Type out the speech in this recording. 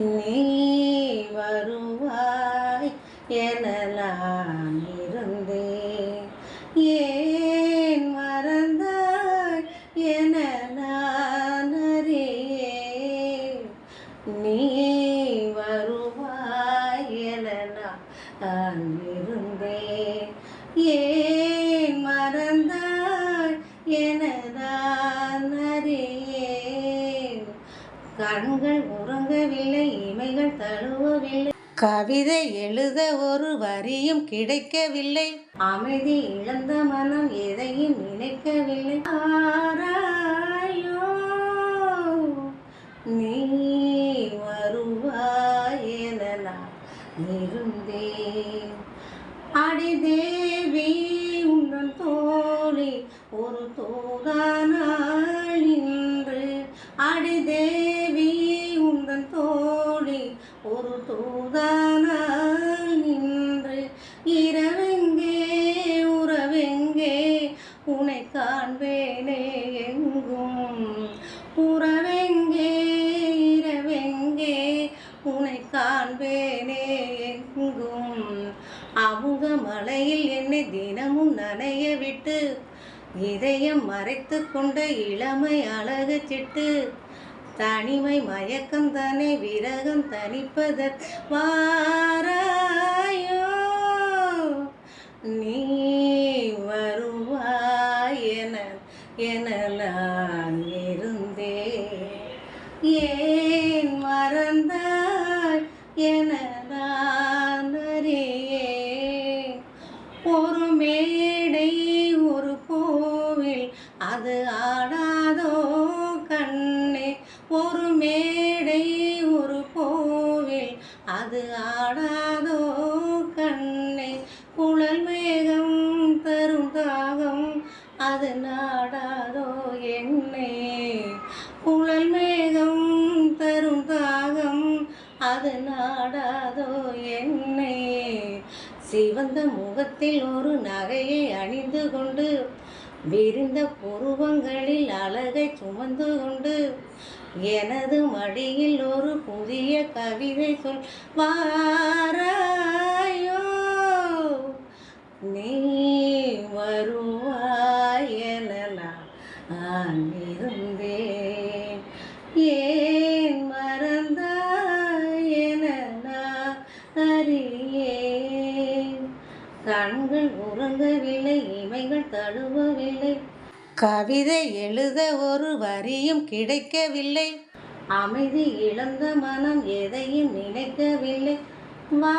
நீ வருவாய் எனலாம் நான் இருந்தேன். ஏன் மறந்தாய் என நான் அறியேன். நீ வருவாய் என நான் இருந்தேன். ஏன் மறந்தாய் என நான் அறியேன். கண்கள் உறங்கவில்லை தழுவவில்லை. கவிதை எழுத ஒரு வரியும் கிடைக்கவில்லை. அமைதி இழந்த மனம் எதையும் நினைக்கவில்லை. ஆராயோ நீ வருவாய் நான் இருந்தேன். அடி தேவி தோழி ஒரு தோதானாள் இன்று அடி தேவி ஒரு தூதானாள் நின்று இரவெங்கே உறவெங்கே உனை காண்பேனே எங்கும். உறவெங்கே இரவெங்கே உனை காண்பேனே எங்கும். அவங்க மலையில் என்னை தினமும் நனைய விட்டு இதயம் மறைத்து கொண்ட இளமை அழகு சிட்டு தனிமை மயக்கம் தானே விரகம் தனிப்பதற் வாராயோ. நீ வருவாய் என எனலான் இருந்தே. ஏன் மறந்தாய் என அது நாடாதோ என்னை. சிவந்த முகத்தில் ஒரு நகையை அணிந்து கொண்டு விரிந்த புருவங்களில் அழகை சுமந்து கொண்டு எனது மடியில் ஒரு புதிய கவிதை சொல் வாராயோ நீ வருவாய் என நான் இருந்தேன். ஏ கண்கள் உறங்கவில்லை இமைகள் தழுவவில்லை. கவிதை எழுத ஒரு வரியும் கிடைக்கவில்லை. அமைதி இழந்த மனம் எதையும் நினைக்கவில்லை. வா